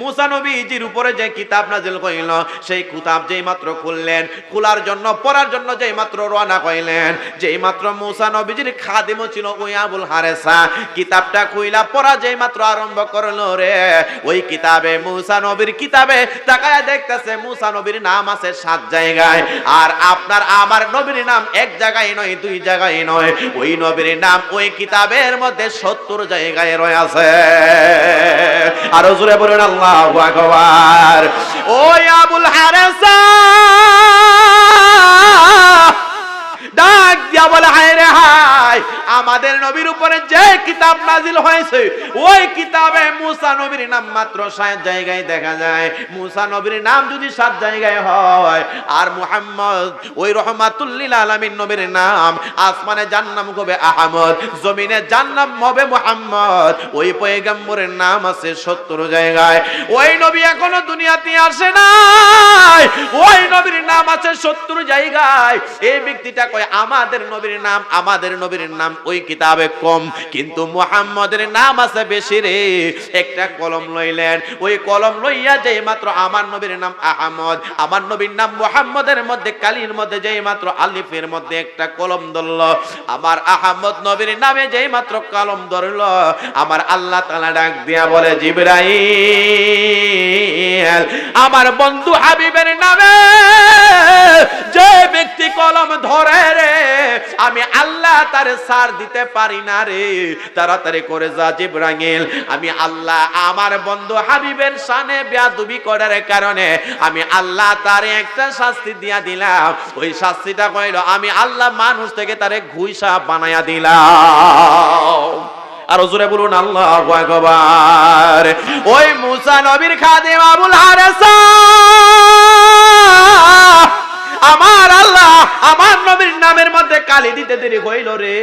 মুসা উপরে যে কিতাব নাজিল কইল, সেই কিতাব যেই মাত্র খুললেন, খোলার জন্য, পড়ার জন্য যেই মাত্র রওনা কইলেন, যেই মাত্র মুসা নবীজির ছিল ওই হারেসা। কিতাবটা খুইলা পড়া যেই মাত্র আরম্ভ করল রে, ওই কিতাবে মুসা কিতাবে তাকায় দেখতেছে মুসা নাম আছে সাত জায়গায়, আর আপনার আমার নবীর নাম এক জায়গায় নয়, দুই জায়গায় নয়, ওই নবীর নাম ওই কিতাবের মধ্যে সত্তর জায়গায় রয়েছে আরও জোরে বলুন আল্লাহ আকবার। ও আবুল হারাসা ডাক দিয়া বলে হায়! আমাদের নবীর উপরে যে কিতাব নাজিল হয়েছে, ওই কিতাবে মুসা নবীর নাম মাত্র সাত জায়গায় দেখা যায়। মুসা নবীর নাম যদি সাত জায়গায় হয়, আর মুহাম্মদ ওই রহমাতুল্লিল আলামিন নবীর নাম, আসমানে জান্নাম হবে আহমদ, জমিনে জান্নাম হবে মুহাম্মদ, ওই পয়গম্বরের নাম আছে সত্তর জায়গায়। ওই নবী এখনও দুনিয়াতে আসে নাই, ওই নবীর নাম আছে সত্তর জায়গায়। এই ব্যক্তিটা কয়, আমাদের নবীর নাম, আমাদের নবীর নাম ওই কিতাবে কম, কিন্তু মুহাম্মদের নাম আছে বেশি রে। একটা কলম লইলেন, ওই কলম লইয়া যেই মাত্র আমার নবীর নাম আহমদ, আমার নবীর নাম মুহাম্মদের মধ্যে, কালির মধ্যে যেই মাত্র আলিফের মধ্যে একটা কলম ধরল। আমার আহমদ নবীর নামে যেই মাত্র কলম ধরল, আমার আল্লাহ তাআলা ডাক দিয়া বলে, জিবরাইল, আমার বন্ধু হাবিবের নামে যে ব্যক্তি কলম ধরে রে, আমি আল্লাহ তার সার দিতে পারি না রে। তাড়াতাড়ি করে যা জিব্রাইল। আমি আল্লাহ আমার বন্ধু হাবিবের সানে বেয়াদবি করার কারণে আমি আল্লাহ তার একটা শাস্তি দিয়া দিলাম। ওই শাস্তিটা কইল আমি আল্লাহ মানুষ থেকে তারে ঘুইসা বানায়া দিলাম। আর জোরে বলুন, আল্লাহ আকবার। ওই মুসা নবীর খাদেম আবুল হারেসা। আমার আল্লাহ আমার নবীর নামের মধ্যে কালি দিতে দেরি হইল রে।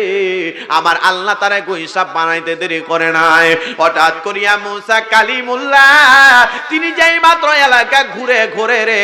আমার আল্লাহ তারা হিসাব বানাইতে দেরি করে নাই। হঠাৎ করিয়া মুসা কালিমুল্লাহ, তিনি যেই মাত্র এলাকা ঘুরে ঘুরে রে।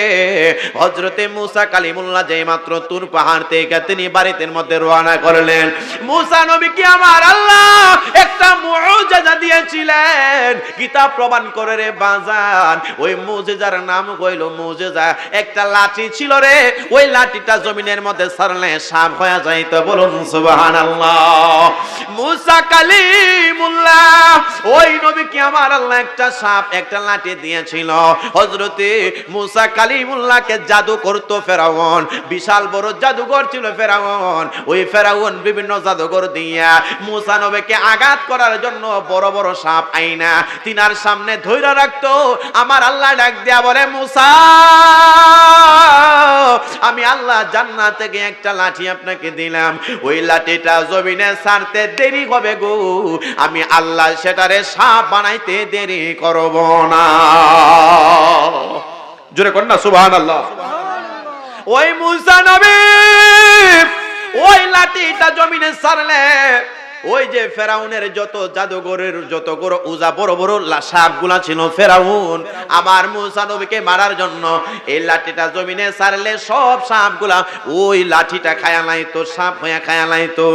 হজরতে মুসা কালিমুল্লাহ যেই মাত্র তুর পাহাড় থেকে তিনি বাড়িতে মধ্যে রওনা করলেন। মুসা নবী কি আমার আল্লাহ? একটা মুআজিজা দিয়েছিলেন। কিতাব প্রমাণ করে রে বাজান, ওই মুজিজার নাম কইল মুজিজা একটা লাঠি ছিল রে ওই লাঠিটা জমিনের মধ্যে সারলে সাপ হয়ে যাইতো। বলুন, সুবহানাল্লাহ। মুসা কালিমুল্লাহ, ওই নবী কি আমার আল্লাহ একটা সাপ, একটা লাঠি দিয়েছিল? হযরতে মুসা কালিমুল্লাহকে জাদু করতো ফেরাউন, বিশাল বড় জাদুঘর ছিল ফেরাউন। ওই ফেরাউন বিভিন্ন জাদুঘর দিয়া মুসা নবীকে আঘাত করার জন্য বড় বড় সাপ আইনা তিনার সামনে ধৈর্য রাখতো। আমার আল্লাহ ডাক দিয়া বলে, মুসা আমি আল্লাহ জান্নাত থেকে একটা লাঠি আপনাকে দিলাম। ওই লাঠিটা জমিনে ছাড়তে দেরি হবে গো। আমি আল্লাহ সেটারে সাপ বানাইতে দেরি করব না। জোরে কর না সুবহান আল্লাহ ওই মুসা নবী, ওই লাঠিটা জমিনে ছাড়লে ওই যে ফেরাউনের যত জাদুঘরের যত বড় উজা বড় বড় সাপগুলা ছিল ফেরাউন, আমার মুসা নবীকে মারার জন্য এই লাঠিটা জমিনে সারলে সব সাপগুলা, ওই লাঠিটা খায়া নাই তো, সাপ হয়ে খায়া নাই তো।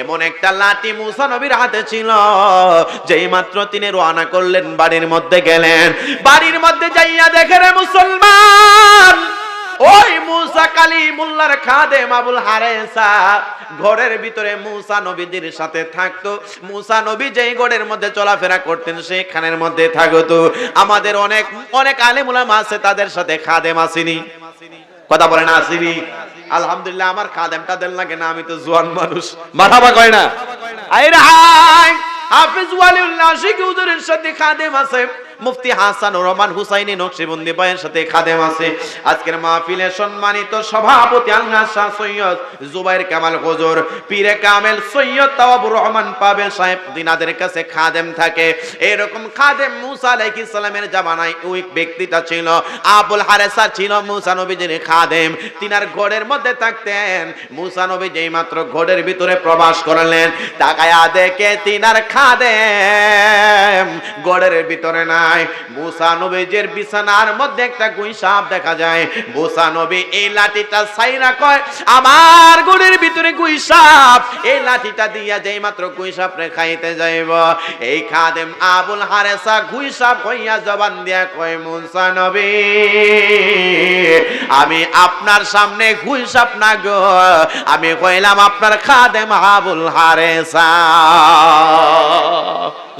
এমন একটা লাঠি মুসা নবীর হাতে ছিল, যেই মাত্র তিনি রওনা করলেন, বাড়ির মধ্যে গেলেন। বাড়ির মধ্যে যাইয়া দেখে রে মুসলমান ওই মুসা কালিমুল্লাহর খাদেম আবুল হারেসা। ঘরের ভিতরে মুসা নবীজির সাথে থাকতো। মুসা নবী যেই ঘরের মধ্যে চলাফেরা করতেন, সেখানের মধ্যে থাকতো। আমাদের অনেক অনেক আলেমুলাম আছে, তাদের সাথে খাদেম আসেনি। কথা বলেন আসিনি? আলহামদুলিল্লাহ, আমার খাদেম টাদেম লাগে না, আমি তো জোয়ান মানুষ। মাথাবা কয় না? আইরা হাফিজ ওয়ালিউল্লাহ শিখি হুজুরের সাথে খাদেম আছে। মুফতি হাসান রহমান হুসাইনি নকশবন্দি ভাইয়ের সাথে খাদেম আছে। আজকের মাহফিলে সম্মানিত সভাপতি আল্লাহ শাহ সৈয়দ জুবাইর কামাল হুজুর, পীরে কামেল সৈয়দ তাওয়াবুর রহমান পাবেল সাহেব দিনাদের কাছে খাদেম থাকে। এরকম খাদেম মুসা আলাইহিস সালামের জামানায় ওই ব্যক্তিটা ছিল, আবুল হারেসা ছিল মুসা নবীজির খাদেম। তিনার ঘরের মধ্যে থাকতেন, মুসা নবী যেই মাত্র ঘরের ভিতরে প্রবাস করলেন। তাকায়া দেখে তিনার খাদেম ঘরের ভিতরে নাই। যায়। মুসা নবীজের বিছানার মধ্যে একটা গুই সাপ দেখা যায়। মুসা নবী এই লাঠিটা সাইরা কয়, আমার গুড়ির ভিতরে গুই সাপ এই লাঠিটা দিয়া যেই মাত্র গুই সাপ রে খাইতে যাইব। এই খাদেম আবুল হারেসা গুই সাপ হইয়া জবান দিয়া কয়, মুসা নবী, আমি আপনার সামনে গুই সাপ না গো। আমি কইলাম আপনার খাদেম আবুল হারেসা।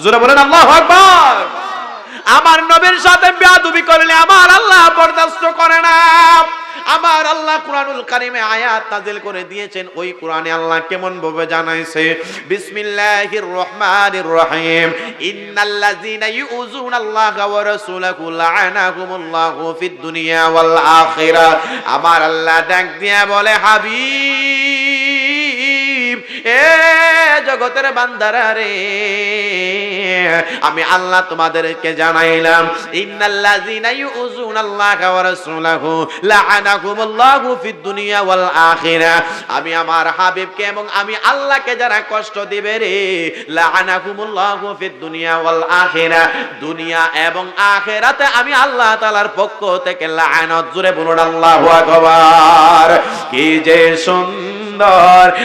জোরে বলেন, আল্লাহু আকবার! আমার নবীর সাথে বেয়াদবি করলে আমার আল্লাহ বরদাস্ত করে না। আমার আল্লাহ কুরআনুল কারিমে আয়াত নাজিল করে দিয়েছেন, ওই কোরআনে আল্লাহ কেমন ভাবে জানাইছে? বিসমিল্লাহির রহমানির রহিম। ইন্নাল্লাযীনা ইউযুনাল্লাহা ওয়া রাসূলাহু লা'নাহুমুল্লাহু ফিদ দুনিয়া ওয়াল আখিরা আমার আল্লাহ ডাক দিয়া বলে, হাবিব! এ জগতের বান্দারা রে, আমি আল্লাহ তোমাদেরকে জানাইলাম, ইন্নাল্লাযীনা ইউযুনাল্লাহা ওয়া রাসূলাহু লা'নাহুমুল্লাহু ফিদ দুনিয়া ওয়াল আখিরা, আমি আমার হাবিবকে এবং আমি আল্লাহকে যারা কষ্ট দিবে রে, লা'নাহুমুল্লাহু ফিদ দুনিয়া ওয়াল আখিরা, দুনিয়া এবং আখিরাতে আমি আল্লাহ তাআলার পক্ষ থেকে লা'নাত জুড়ে বলুন আল্লাহু আকবার, কি যে সুন্দর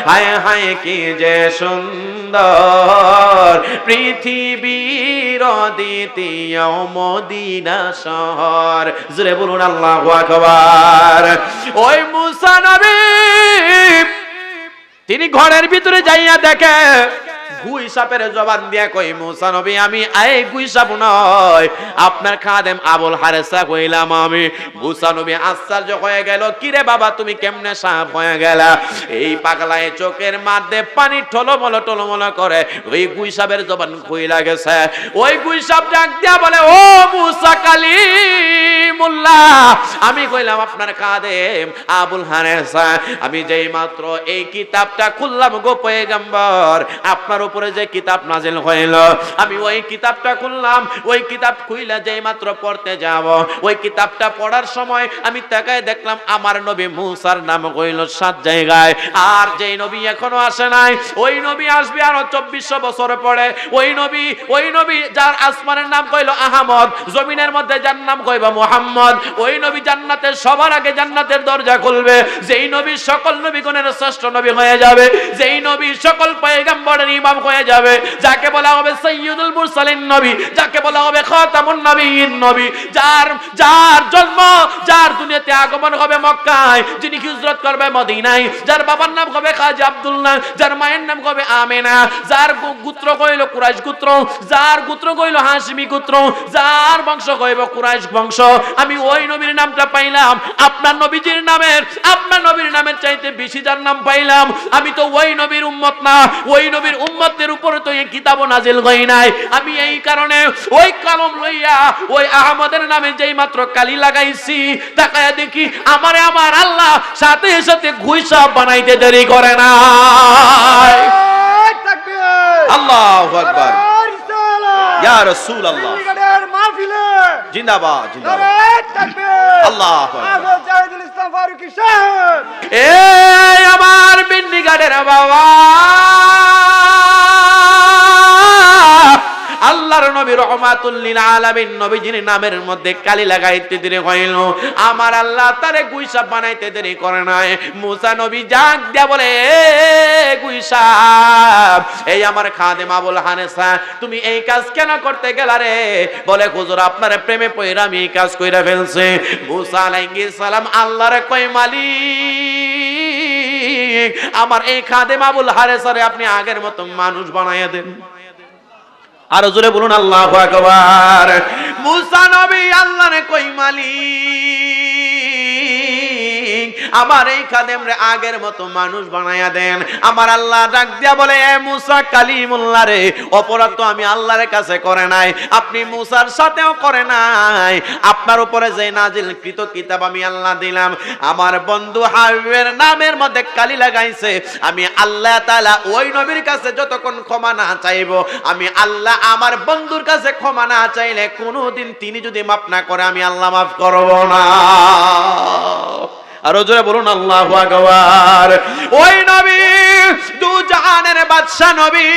হায় হায়, কি যে সুন্দর। পৃথিবীর দ্বিতীয় মদিনা শহর। জুড়ে বলুন, আল্লাহ আকবার। ওই মুসা নবী, তিনি ঘরের ভিতরে যাইয়া দেখে গুই সাপের জবান দিয়া কই, মুসা নবী, আমি এই গুই সাপ নয়। আপনার খাদেম আবুল হারেসা কইলাম আমি। মুসা নবী আশ্চর্য হয়ে গেল, কিরে বাবা, তুমি কেমনে সাপ হয়ে গেলা? এই পাগলায় চোখের মধ্যে পানি টলমল টলমল করে, ওই গুই সাপের জবান কইলা গেছে। ওই গুই সাপ ডাক দিয়া বলে, ও মুসা কালিমুল্লাহ। আমি কইলাম, আপনার খাদেম আবুল হারেসা, আমি যেই মাত্র এই কিতাবটা খুললাম গো পয়গম্বর, আপনার উপরে যে কিতাব নাজিল হইল, আমি ওই কিতাবটা খুললাম, ওই কিতাব খুইলা যেই মাত্র পড়তে যাব, ওই কিতাবটা পড়ার সময় আমি তাকায় দেখলাম আমার নবী মুসার নাম কইল সাত জায়গায়, আর যেই নবী এখনও আসে নাই, ওই নবী আসবে আরও চব্বিশশো বছর পরে, ওই নবী ওই নবী যার আসমানের নাম কইল আহমদ, জমিনের মধ্যে যার নাম কইব মোহাম্মদ, ওই নবী জান্নাতের সবার আগে জান্নাতের দরজা খুলবে, যেই নবী সকল নবীগণের শ্রেষ্ঠ নবী হয়ে যাবে, যেই নবী সকল পয়গম্বরের ইমাম হয়ে যাবে। যাকে বলা হবে সৈয়দুল মুরসালিন নবী, যাকে বলা হবে খাতামুন নবীন নবী, যার যার জন্ম, যার দুনিয়াতে আগমন হবে মক্কায়, যিনি হিজরত করবে মদিনায়, যার বাবার নাম হবে খাজা আব্দুল্লাহ যার মায়ের নাম হবে আমেনা, যার গোত্র কইল কুরাইশ গোত্র, যার গোত্র কইল হাসমি গোত্র, যার বংশ কইব কুরাইশ বংশ। আমি ওই নবীর নামটা পাইলাম, আপনার নবীজির নামের, আপনার নবীর নামের চাইতে বেশি যার নাম পাইলাম। আমি তো ওই নবীর উম্মত না, ওই নবীর উম্মতের উপরে তো এই কিতাবও নাজিল হই নাই। আমি এই কারণে ওই কলম লইয়া ওই আহমদের নামে যেই মাত্র কালি লাগাইছি তাকায় দেখি আমারে আমার আল্লাহ সাথে সাথে ঘুইসা বানাইতে দেরি করে না আল্লাহু আকবার। ইয়া রাসূলুল্লাহ। জিন্দাবাদ জিন্দাবাদ। আল্লাহু এই আমার বিন্নি গাড়ের বাবা। আল্লাহর নবী রহমাতুল্লিল আলামিন নবীজির নামের মধ্যে কালি লাগাইতে দেরি হইল। আমার আল্লাহ তারে গুইসাপ বানাইতে দেরি করে নাই। মুসা নবী জাগ দিয়া বলে, "এ গুইসাপ এই আমার খাদেম আবুল হানেসা, তুমি এই কাজ কেন করতে গেলা রে? বলে, হুজুর, আপনার প্রেমে পয়রা আমি এই কাজ কইরা ফেলছে। মুসা আলাইহিস সালাম আল্লাহরে কই মালিক, আমার এই খাদেম আবুল হারেসারে আপনি আগের মতো মানুষ বানাইয়া দেন। আরও জোরে বলুন আল্লাহ আকবার। মুসা নবী আল্লাহরে কই মালিক? আমার এই খাদেম রে আগের মতো মানুষ বানাইয়া দেন। আমার আল্লাহ ডাক দিয়া বলে, এ মুসা কালিমুল্লাহ রে, অপরাধ তো আমি আল্লাহর কাছে করে নাই। আপনি মুসার সাথেও করে নাই। আপনার উপরে যে নাজিল কৃত কিতাব আমি আল্লাহ দিলাম, আমার বন্ধু হাবিবের নামের মধ্যে কালি লাগাইছে। আমি আল্লাহ তাআলা ওই নবীর কাছে যতক্ষণ ক্ষমা না চাইব, আমি আল্লাহ আমার বন্ধুর কাছে ক্ষমা না চাইলে কোনোদিন তিনি যদি মাফ না করে, আমি আল্লাহ মাফ করব না। আরও জোরে বলুন, আল্লাহু আকবার। ওই নবী, দু বাদশা নবী,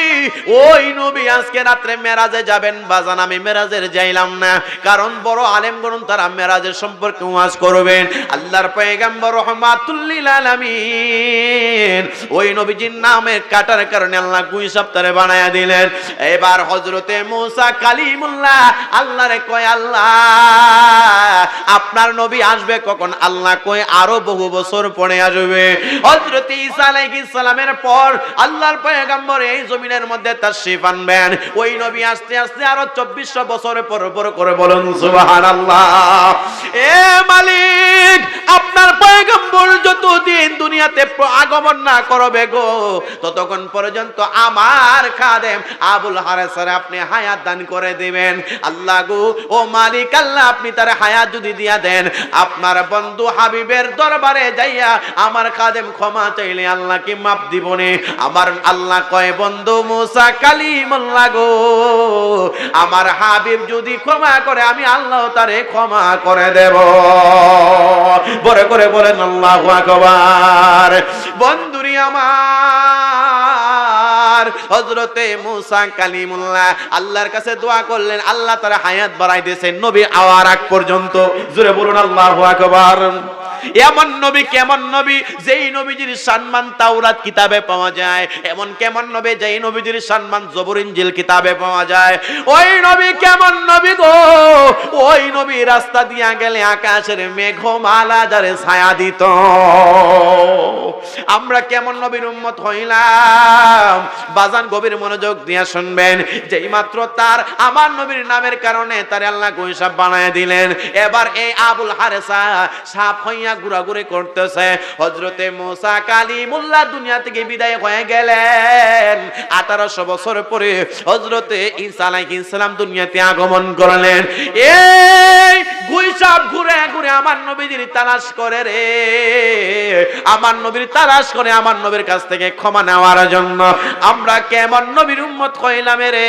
ওই নবী আজকে রাত্রে মেরাজে যাবেন। বাজান, আমি মেরাজের যাইলাম না। কারণ বড় আলেম গরুন তারা মেরাজের সম্পর্কে ওয়াজ করবেন। আল্লাহর পয়গাম্বর রহমাতুল্লিল আলামিন। ওই নবীজির নামে কাটার কারণে আল্লাহ সপ্তাহে বানায়া দিলেন। এবার হজরতে মুসা কালিমুল্লাহ, আল্লাহরে কয়, আল্লাহ, আপনার নবী আসবে কখন? আল্লাহ কয়, আরও বহু বছর পরে আসবে। হজরত ঈসা আলাইহিস সালামের পর আল্লাহর পয়গম্বর এই জমিনের মধ্যে তাশরীফ আনবেন। ওই নবী আসতে আসতে আরও 2400 বছর পর পর করে বলুন, সুবহানাল্লাহ। এ মালিক, আপনার পয়গম্বর যতদিন দুনিয়াতে আগমন না করবে গো, ততক্ষণ পর্যন্ত আমার খাদেম আবুল হারেসের আপনি হায়াত দান করে দিবেন। আল্লাহ গো, ও মালিক, আল্লাহ আপনি তার হায়াত যদি দিয়া দেন, আপনার বন্ধু হাবিবের দরবারে যাইয়া আমার খাদেম ক্ষমা চাইলে আল্লাহ কি মাপ দিবনে আমার আল্লাহ কয়, বন্ধু মুসা কালিমুল্লাহ গো, আমার হাবিব যদি ক্ষমা করে, আমি আল্লাহ তারে ক্ষমা করে দেব। বরে করে বলেন, আল্লাহু আকবার। বন্ধুরি আমার, হযরতে মুসা কালিমুল্লাহ আল্লাহর কাছে দোয়া করলেন, আল্লাহ তার হায়াত বাড়াই দিয়েছেন। নবী আওয়ার আগ পর্যন্ত। জোরে বলুন, আল্লাহু আকবার। এমন নবী কেমন নবী? যেই নবীজির সম্মান তাওরাত কিতাবে পাওয়া যায়। এমন কেমন নবী? যেই নবীজির সম্মান জবর ইনজিল কিতাবে পাওয়া যায়। ওই নবী কেমন নবী গো? ওই নবী রাস্তা দিয়া গেলে আকাশের মেঘমালা যারে ছায়া দিত। আমরা কেমন নবীর উম্মত হইলাম? বাজান গভীর মনোযোগ দিয়া শুনবেন। যেই মাত্র তার আমার নবীর নামের কারণে তার আল্লাহ গৈসাব বানায় দিলেন। এবার এই আবুল হারেসা সাপ হইয়া ঘুরাঘুরি করতেছে। হজরতে মোসা কালিমুল্লাহ দুনিয়া থেকে বিদায় হয়ে গেলেন। আঠারোশো বছর পরে হজরতে ঈসা আলাইহিস দুনিয়াতে আগমন করলেন। এই গুইসাব ঘুরে ঘুরে আমার নবীজির তালাশ করে রে। আমার নবীর তালাশ করে আমার নবীর কাছ থেকে ক্ষমা নেওয়ার জন্য। আমরা কেমন নবীর উম্মত কইলাম রে।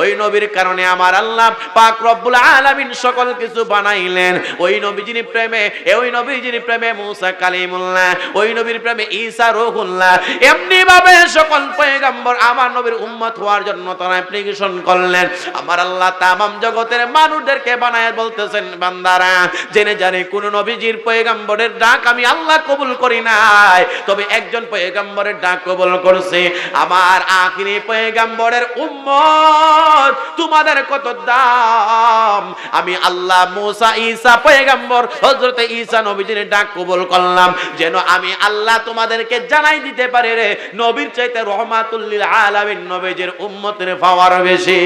ওই নবীর কারণে আমার আল্লাহ পাক রব্বুল আলামিন সকল কিছু বানাইলেন। ওই নবীজির প্রেমে, ওই ওই নবীজির প্রেমে মুসা কালিমুল্লাহ, ওই নবীর প্রেমে ঈসা রুহুল্লাহ। এমনি ভাবে সকল পয়গম্বর আমার নবীর উম্মত হওয়ার জন্য তারা অ্যাপ্লিকেশন করলেন। আমার আল্লাহ তামাম জগতের মানুষদেরকে বানায় বলতেছেন, বান্দারা, জেনে জানে কোন নবীজির পয়গম্বরের ডাক আমি আল্লাহ কবুল করি নাই। তবে একজন পয়গম্বরের ডাক কবুল করছে, আমার আখিরি পয়গম্বরের উম্মত, তোমাদের কত দাম? আমি আল্লাহ মুসা, ঈসা পয়গম্বর, হযরতে ঈসা নবীজির ডাক কবুল করলাম। যেন আমি আল্লাহ তোমাদেরকে জানাই দিতে পারি রে। নবীর চাইতে রহমাতুল্লিল আলামিন নবীজির উম্মতের পাওয়ার বেশি।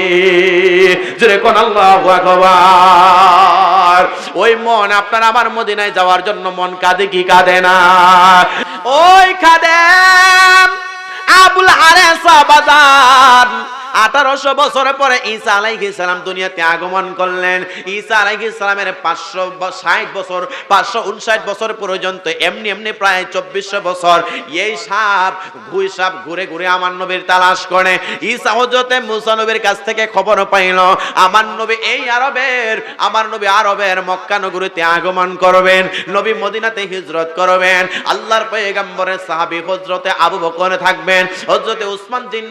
জোরে কোন আল্লাহু আকবার। ওই মন আপনার আমার মদিনায় যাওয়ার জন্য মন কাঁদে কি কাঁদে না? ওই খাদেম আবুল হারেসা বাজার। আঠারোশো বছর পরে ঈসা আলাইহিস সালাম দুনিয়াতে আগমন করলেন। ঈসা আলাইহিস সালামের পাঁচশো ষাট বছর, পাঁচশো উনষাট বছর পর্যন্ত এমনি এমনি প্রায় চব্বিশশো বছর এই সাপ ঘুই সাপ ঘুরে ঘুরে আমার নবীর তালাশ করে। ঈসা হজরতে মুসা নবীর কাছ থেকে খবর পাইল, আমার নবী এই আরবের, আমার নবী আরবের মক্কা নগরীতে আগমন করবেন, নবী মদিনাতে হিজরত করবেন, আল্লাহর পয়গম্বরের সাহাবী হজরতে আবু বকর থাকবেন হজরতে উসমান জিন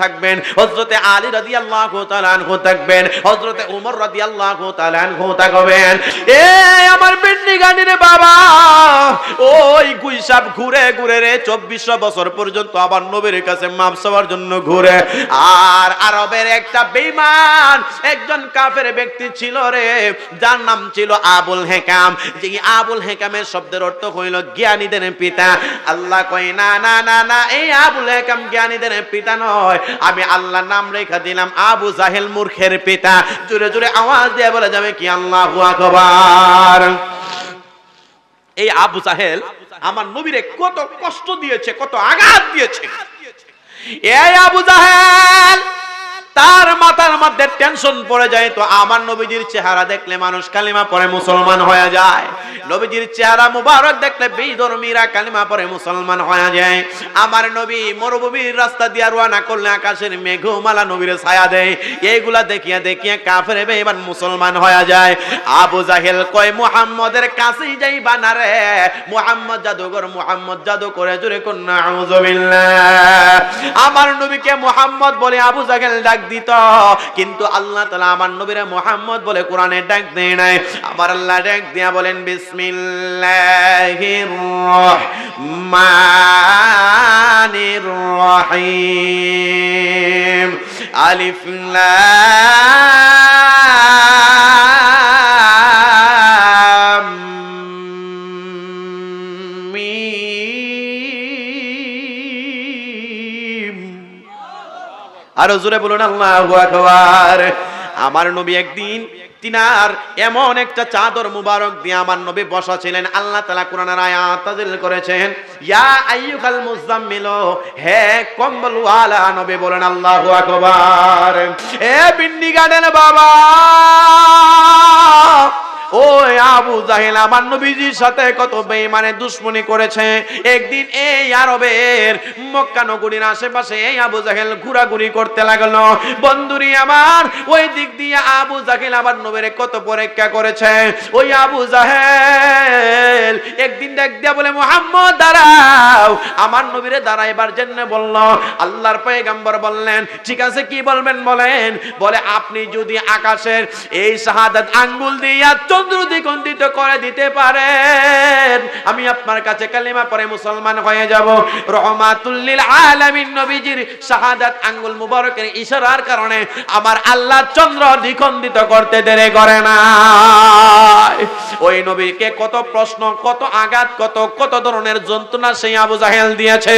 থাকবেন হজরতে আলী রাদিয়াল্লাহু তাআলা আনহু থাকবেন হজরতে উমর রাদিয়াল্লাহু তাআলা আনহু থাকবেন। এ আমার পিন্ডি গানির বাবা, ওই গুইসাব ঘুরে ঘুরে রে, চব্বিশশো বছর পর্যন্ত আবার নবীর কাছে মাপ চাওয়ার জন্য ঘুরে। আর আরবের একটা বেঈমান, একজন কাফের ব্যক্তি ছিল রে, যার নাম ছিল আবুল হেকাম। যে আবুল হেকামের শব্দের অর্থ হইল জ্ঞানীদের পিতা। আল্লাহ কয়, না না না না, এই আবুল হেকাম জ্ঞানীদের পিতা নয়, আমি আল্লাহ নাম রেখা দিলাম, আবু জাহেল মূর্খের পিতা। জুড়ে জুড়ে আওয়াজ দিয়ে বলে যাবে কি, আল্লাহ আকবার। এই আবু জাহেল আমার নবীরে কত কষ্ট দিয়েছে, কত আঘাত দিয়েছে। এই আবু জাহেল! তার মাথার মধ্যে টেনশন পড়ে যায় তো আমার নবীজির চেহারা দেখলে মানুষ কালিমা পরে মুসলমান হয়ে যায়। নবীজির চেহারা মুবারক দেখলে বেধর্মীরা কালিমা পরে মুসলমান হয়ে যায়। আমার নবী মরুভূমির রাস্তা দিয়ে রওনা করলে আকাশের মেঘমালা নবীর ছায়া দেয়। এইগুলা দেখিয়া দেখিয়া কাফের বেঈমান মুসলমান হয়ে যায়। আবু জাহেল কয়, মুহাম্মদের কাছেই যাই বানারে মুহাম্মদ জাদুঘর, মুহাম্মদ জাদু করে জুড়ে কোন নাউজুবিল্লাহ আমার নবীকে মুহাম্মদ বলে আবু জাহেল ডাক দিত। কিন্তু আল্লাহ তালা আমার নবীরে মোহাম্মদ বলে কোরআনে ডাক দেয় নাই। আমার আল্লাহ ডাক দিয়া বলেন, বিসমিল্লাহির রহমানির রহিম। আলিফ আরও জোরে বলুন, আল্লাহু আকবার। আমার নবী একদিন তিনার এমন একটা চাদর মুবারক দিয়ে আমার নবী বসা ছিলেন আল্লাহ তালা কোরআনের আয়াত নাযিল করেছেন। ইয়া আইয়ুকাল মুজাম্মিল হে কম্বল ওয়ালা নবী, বলেন, আল্লাহু আকবার। হে বিন্নি গার্ডেন বাবা। জাহেল, আমার নবীজির সাথে কত দুশ্মনী করেছে। একদিন এই আরবের মক্কা নগরীর আশেপাশে এই আবু জাহেল ঘোরাঘুরি করতে লাগল। বন্ধুরি আমার, ওই দিক দিয়ে আবু জাহেল নবীরে কত পরীক্ষা করেছে। ওই আবু জাহেল একদিন দিয়া বলে, মোহাম্মদ, দাঁড়াও। আমার নবীরে দাঁড়াইবার জন্য বলল, আল্লাহর পয়গাম্বর বললেন, ঠিক আছে, কি বলবেন বলেন? বলে, আপনি যদি আকাশের এই আঙ্গুল দিয়া চন্দ্র দ্বিগন্ধিত করে দিতে পারেন। আমি আপনার কাছে কালিমা পরে মুসলমান হয়ে যাব। রহমাতুল্লিল আলামিন নবীজির শাহাদাত আঙ্গুল মুবারকের ইশারার কারণে আমার আল্লাহ চন্দ্র দ্বিখণ্ডিত করতে দেরি করে না ওই নবীকে কত প্রশ্ন, কত আঘাত, কত কত ধরনের যন্ত্রণা সেই আবু জাহেল দিয়েছে।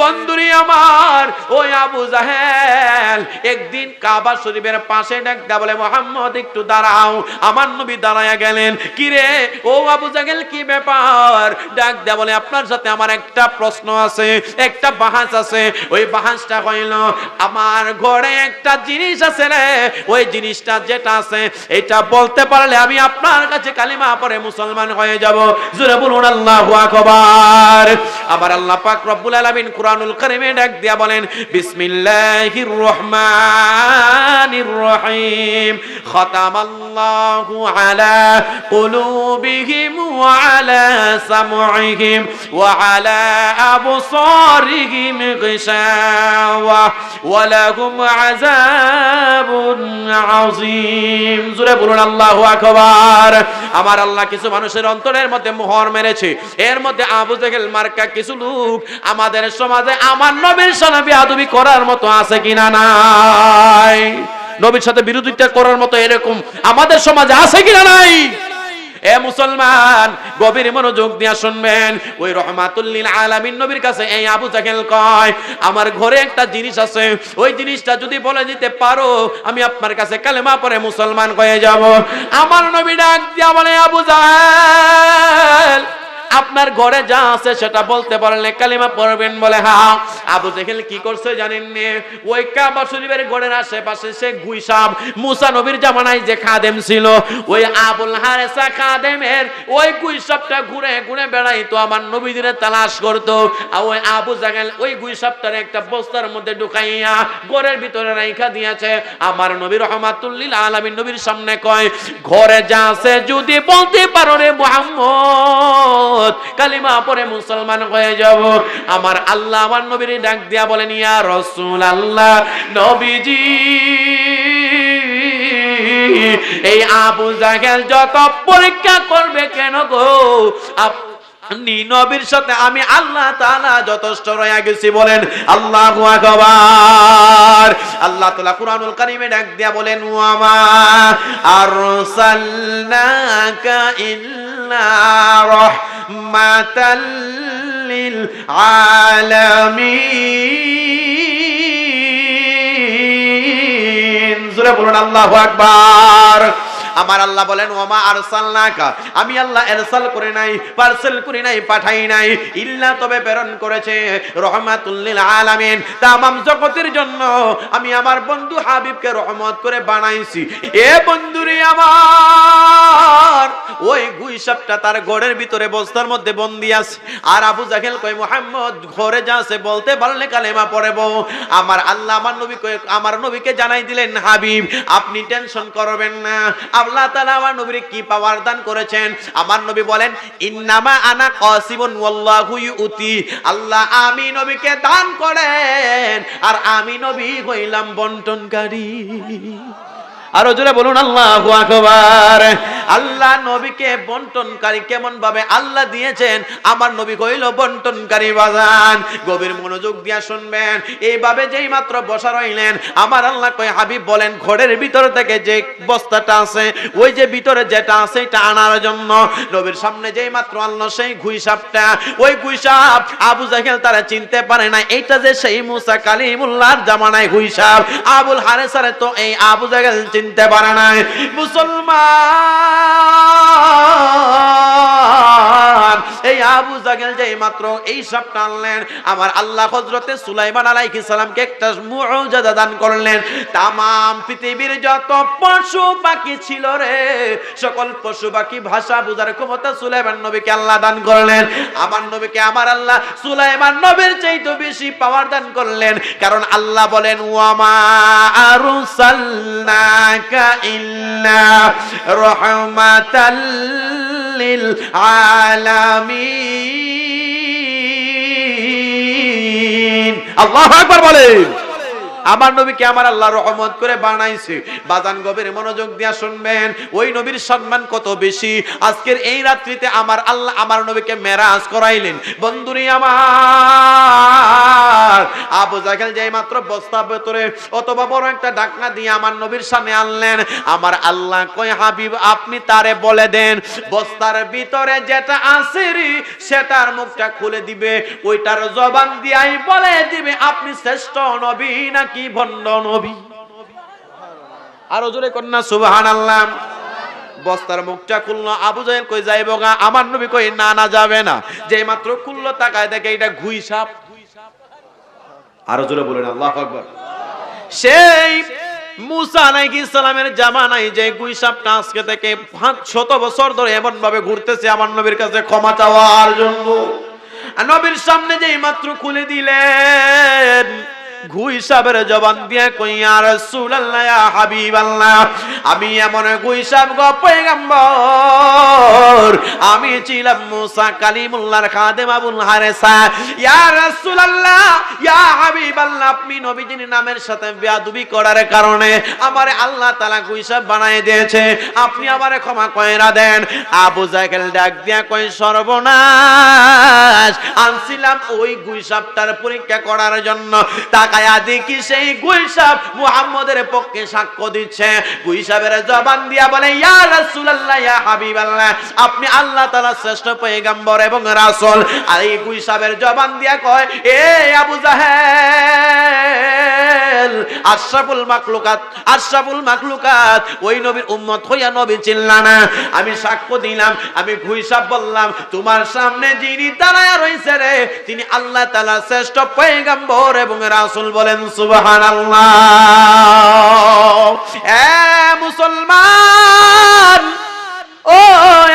বন্ধুরি আমার, ওই আবু জাহেল, একদিন কাবা শরীফের পাশে ডাকটা বলে, মোহাম্মদ, একটু দাঁড়াও, আমার নবী দাঁড়ায় গেলেন। কি রে? ও আবু জাহেল, কি ব্যাপার? ডাক দেয়া বলে, আপনার সাথে আমার একটা প্রশ্ন আছে, একটা বাহাস আছে। ওই বাহাসটা হইল, আমার ঘরে একটা জিনিস আছে রে, ওই জিনিসটা যেটা আছে, এটা বলতে পারলে আমি আপনার কাছে কালিমা পরে মুসলমান হয়ে যাব। জোরে বলুন, আল্লাহ আকবার। আবার আল্লাহ পাক রব্বুল আলামিন কুরআনুল কারীমে ডাক দিয়া বলেন, বিসমিল্লাহির রহমানির রহিম। খতামাল্লাহু আলা কুলুবিহিম ওয়া আলা সামঈহিম ওয়া আলা আবসারিহিম গিশাওয়া ওয়া লাহুম আযাবুন আযীম। জোরে বলুন, আল্লাহু আকবার। আমার আল্লাহ কিছু মানুষের অন্তরের মধ্যে মোহর মেরেছে। এর মধ্যে আবু জেহেল মার্কা কিছু লোক আমাদের সমাজে আমার নবীর সনাবি আদবি করার মতো আছে কিনা নাই? নবীর সাথে বিরোধিতা করার মতো এরকম আমাদের সমাজে আছে কিনা নাই? এ মুসলমান, গভীর মনোযোগ দিয়া শুনবেন। ওই রহমাতুল্লিল আলামিন নবীর কাছে, এই আবু জাহেল কয়, আমার ঘরে একটা জিনিস আছে। ওই জিনিসটা যদি বলে দিতে পারো, আমি আপনার কাছে কালেমা পরে মুসলমান হয়ে যাব। আমার নবী ডাক দিয়া বলে, আবু জাহেল আপনার ঘরে যা আছে সেটা বলতে পারলে কালিমা পড়বেন বলে, হা আবু জেহেল কি করছে জানেন নে ওই কাবা শরীফের ঘরের আশেপাশে সে গুইসাব, মুসা নবীর জামানায় যে খাদেম ছিল, ওই আবুল হারেসা খাদেমের ওই গুইসাবটা ঘুরে ঘুরে বেড়াইতো, আমার নবীদের তালাশ করতো। আর ওই আবু জাহেল ওই গুইসাবটার একটা বস্তার মধ্যে ঢুকাইয়া ঘরের ভিতরে রাইখা দিয়েছে। আমার নবী রহমাতুল্লিল আলামিন নবীর সামনে কয়, ঘরে যা আছে যদি বলতে পারো রে মুহাম্মদ। কালিমা পরে মুসলমান হয়ে যাব। আমার আল্লাহ আমার নবীর ডাক দিয়া বলেন নিয়া রসুল আল্লাহ নবীজি, এই আবু জাহেল যত পরীক্ষা করবে কেন গো? নবীর সাথে, আমি আল্লাহ তাআলা যথেষ্ট রয়ে গেছি বলেন, আল্লাহু আকবার। আল্লাহ তাআলা কুরআনুল কারীমে ডাক দিয়া বলেন, ওয়ামা আরসালনাকা ইল্লা রাহমাতাল লিল আলামিন। জোরে বলুন, আল্লাহু আকবার। আমার আল্লাহ বলেন, ওমা আরসালনাকা? আমি আল্লাহ এরসাল করে নাই, পার্সেল করে নাই, পাঠাই নাই। ইল্লা তবে প্রেরণ করেছে রহমাতুল লিল আলামিন। তামাম জগতের জন্য আমি আমার বন্ধু হাবিবকে রহমত করে বানাইছি। এ বন্ধুরে আমার, ওই গুইসাপটা তার ঘরের ভিতরে বস্তার মধ্যে বন্দি আছে। আর আবু জাহেল কয়, মোহাম্মদ, ঘরে যা আছে বলতে পারলে কালেমা পড়ে বউ আমার আল্লাহ আমার নবী আমার নবীকে জানাই দিলেন, হাবিব, আপনি টেনশন করবেন না। আল্লাহ তাআলা আমার নবীর কি পাওয়ার দান করেছেন? আমার নবী বলেন, ইন্নামা আনা কাসিমুন ওয়াল্লাহু ইউতি। আল্লাহ আমি নবীকে দান করেন, আর আমি নবী হইলাম বন্টনকারী। আরও জোরে বলুন, আল্লাহু আল্লাহ নবীকে বন্টনকারী কেমন ভাবে আল্লাহ দিয়েছেন? আমার নবী কইল, বন্টনকারী বাজান, গভীর মনোযোগ দিয়া শুনবেন। এইভাবে যেই মাত্র বসা রইলেন, আমার আল্লাহ হাবিব, বলেন, ঘরের ভিতর থেকে যে বস্তাটা আছে, ওই যে ভিতরে যেটা আছে, এটা আনার জন্য। নবীর সামনে যেই মাত্র আনলো সেই গুইসাপটা ওই গুইসাপ আবু জাহেল তারা চিনতে পারে না এইটা যে সেই মুসা কালিমুল্লাহর জামানায় গুইসাপ আবুল হারেসারে তো এই আবু জাহেল চিনতে পারে নাই। মুসলমান এই আবু জাহেল যে মাত্র এই সব টানলেন, আমার আল্লাহ হজরতে সুলাইমান আলাইহিস সালামকে একটা মুআজিজা দান করলেন। তামাম পৃথিবীর যত পশু পাখি ছিল রে, সকল পশু পাখি ভাষা বুঝার ক্ষমতা সুলাইমান নবীকে আল্লাহ দান করলেন। আমার নবীকে আমার আল্লাহ সুলাইমান নবীর চাইতে বেশি পাওয়ার দান করলেন। কারণ আল্লাহ বলেন, ওয়ামা আরসালনাকা ইল্লা রাহমাতাল আলামিন। আল্লাহ একবার বলেন। আমার নবীকে আমার আল্লাহ রহমত করে বানাইছে। বাজান গভীর মনোযোগ দিয়া শুনবেন, ওই নবীর সম্মান কত বেশি। আজকের এই রাত্রিতে আমার আল্লাহ আমার নবীকে মেরাজ করাইলেন। বন্ধুরি আমার, আবু জাহেল যেই মাত্র বস্তা ভেতরে অথবা বড় একটা ডাকনা দিয়ে আমার নবীর সামনে আনলেন, আমার আল্লাহ কই হাবিব, আপনি তারে বলে দেন, বস্তার ভিতরে যেটা আছে সেটার মুখটা খুলে দিবে, ওইটার জবান দিয়াই বলে দিবে, আপনি শ্রেষ্ঠ নবী নাকি ভণ্ড নবী? আরও জোরে কন্যা সুবহান আল্লাহ বস্তার মুখটা খুললো, আবু জাহেল কই যাইব গা? আমার নবী কই না না যাবে না। যে মাত্র খুললো, তাকায় দেখে এটা ঘুই সাপ। আরও জোরে বলেন, আল্লাহ আকবার। সেই মুসা আলাইহিস সালামের জামানায় যে গুই সাপটা আজকে থেকে পাঁচ শত বছর ধরে এমন ভাবে ঘুরতেছে, আমার নবীর কাছে ক্ষমা চাওয়ার জন্য। নবীর সামনে যেই মাত্র খুলে দিলেন ঘুই জবান দিয়ে কইয়া রাসূলুল্লাহ হাবিবাল্লাহ, আমি এমন ঘুই গো পয়গম্বর। আমি ছিলাম মুসা কালিমুল্লাহর খাদেম আবুল হারেসা। ইয়া রাসূলুল্লাহ পরীক্ষা করার জন্য। দেখি সেই গুইসাপ মুহাম্মদের পক্ষে সাক্ষ্য দিচ্ছে। গুইসাবের জবান দিয়া বলে, ইয়া আপনি আল্লাহ তাআলার শ্রেষ্ঠ পয়গম্বর এবং রাসূল। আর এই গুইসাবের জবান দিয়া কয়, এ আবু জাহেল আশরাফুল আশরাফুল ওই নবীর উম্মত হইয়া নবী আমি সাক্ষ্য দিলাম, আমি ঘুইসাব বললাম, তোমার সামনে যিনি দাঁড়ায় রয়েছে রে, তিনি আল্লাহ তাআলা শ্রেষ্ঠ পয়গম্বর এবং রাসূল বলেন, সুবহানাল্লাহ। এ মুসলমান, ও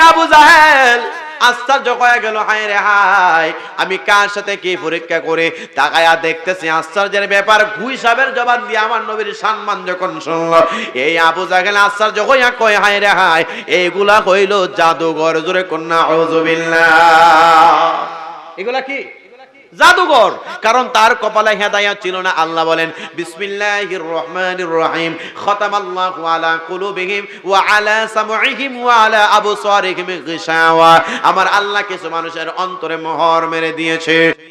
আবু জাহেল আশ্চর্য হয়ে গেল, হায় রে হায়, আমি কার সাথে কি পরীক্ষা করে? তাকায়া দেখতেছি আশ্চর্যের ব্যাপার ঘুই সাহেবের জবাব দিয়ে আমার নবীর সম্মান যখন শুনলো, এই আবু জাহেল আশ্চর্য হইয়া কয়, হায় রে হায়, এইগুলা হইল জাদুঘর, জোরে কন্যা আউযুবিল্লাহ এগুলা কি? জাদুঘর। কারণ তার কপালে হেদায়া ছিল না। আল্লাহ বলেন রহিম। ওয়া ওয়া আমার আল্লাহ কিছু মানুষের অন্তরে মোহর মেরে দিয়েছে।